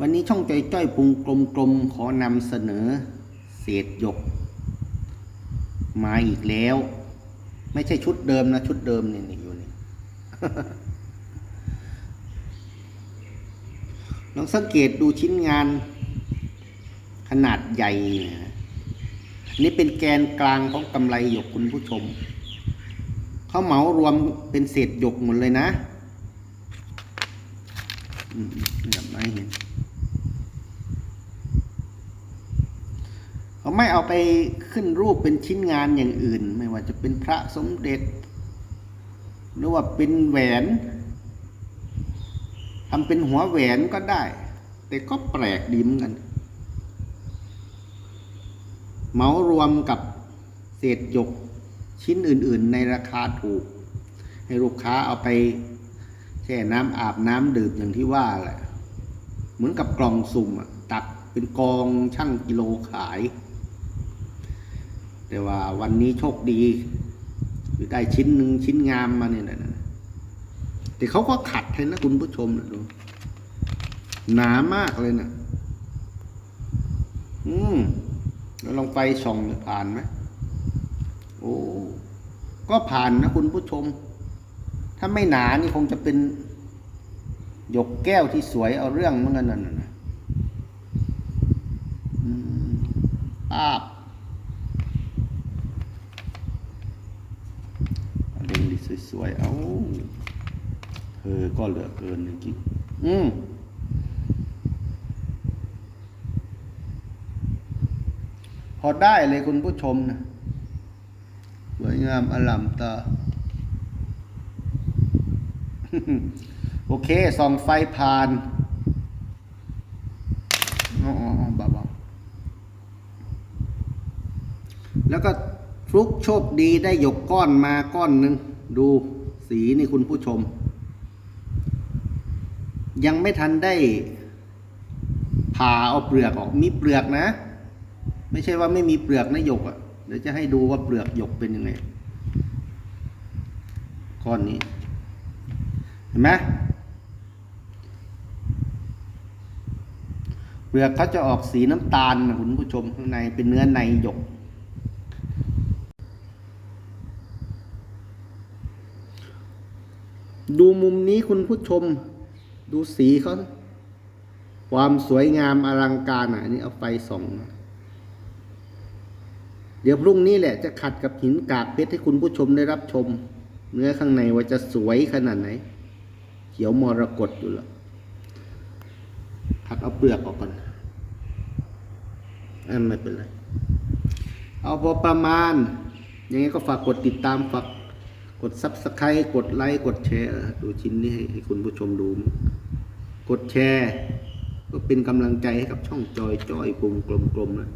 วันนี้ช่องจ้อยจ้อยพุงกลมๆขอนำเสนอ เศษหยก มาอีกแล้ว ไม่ใช่ชุดเดิมนะ ชุดเดิมนี่นี่อยู่นี่ลองสังเกตดูชิ้นงาน ขนาดใหญ่นะนี่เป็นแกนกลางของกำไรหยกคุณผู้ชม เขาเหมารวมเป็นเศษหยกหมดเลยนะ อืมแบบไม่เห็น เขาไม่เอาไปขึ้นรูปเป็นชิ้นงานอย่างอื่น ไม่ว่าจะเป็นพระสมเด็จ หรือว่าเป็นแหวนทำเป็นหัวแหวนก็ได้ แต่ก็แปลกดีเหมือนกันเหมารวมกับเศษหยกชิ้นอื่น ๆ ในราคาถูก ให้ลูกค้าเอาไปแช่น้ำอาบน้ำดื่มอย่างที่ว่าแหละ เหมือนกับกล่องสุ่มอะตักเป็นกองช่างกิโลขาย แต่ว่าวันนี้โชคดีคือได้ชิ้นหนึ่งชิ้นงามมาเนี่ยนะแต่เขาก็ขัดให้นะคุณผู้ชมนะดูหนามากเลยนะอืมแล้วลองไฟส่องเนี่ยผ่านไหมโอ้ก็ผ่านนะคุณผู้ชม ถ้าไม่หนานี่คงจะเป็นหยกแก้วที่สวยเอาเรื่องเหมือนกันนั่นนะอืมป้าบเอาเด้งดี สวยๆ เอาเออก็เหลือเกินจริงๆอืมพอได้เลยคุณผู้ชมนะสวยงามอลัมตา โอเค ส่องไฟผ่านอ๋อๆเบาๆแล้วก็ฟลุกโชคดีได้หยกก้อนมาก้อนหนึ่ง ดูสีนี่คุณผู้ชม ยังไม่ทันได้ผ่าเอาเปลือกออกมีเปลือกนะ ไม่ใช่ว่าไม่มีเปลือกนะหยกอะ่ะเดี๋ยวจะให้ดูว่าเปลือกหยกเป็นยังไงก้อนนี้ เห็นไหมเปลือกเขาจะออกสีน้ำตาลนะคุณผู้ชมข้างในเป็นเนื้อในหยก ดูมุมนี้คุณผู้ชม ดูสีเขาความสวยงามอลังการอะอันนี้เอาไฟส่องเดี๋ยวพรุ่งนี้แหละจะขัดกับหินกากเพชรให้คุณผู้ชมได้รับชม เนื้อข้างในว่าจะสวยขนาดไหน เขียวมรกตอยู่แล้วขัดเอาเปลือกออกก่อนอันไม่เป็นไร เอาพอประมาณ ยังไงก็ฝากกดติดตามฝาก กดซับสไครต์กดไลค์กดแชร์ดูชิ้นนี้ให้ให้คุณผู้ชมดู กดแชร์ ก็เป็นกำลังใจให้กับช่องจอยจอยกลมกลมกลมนะ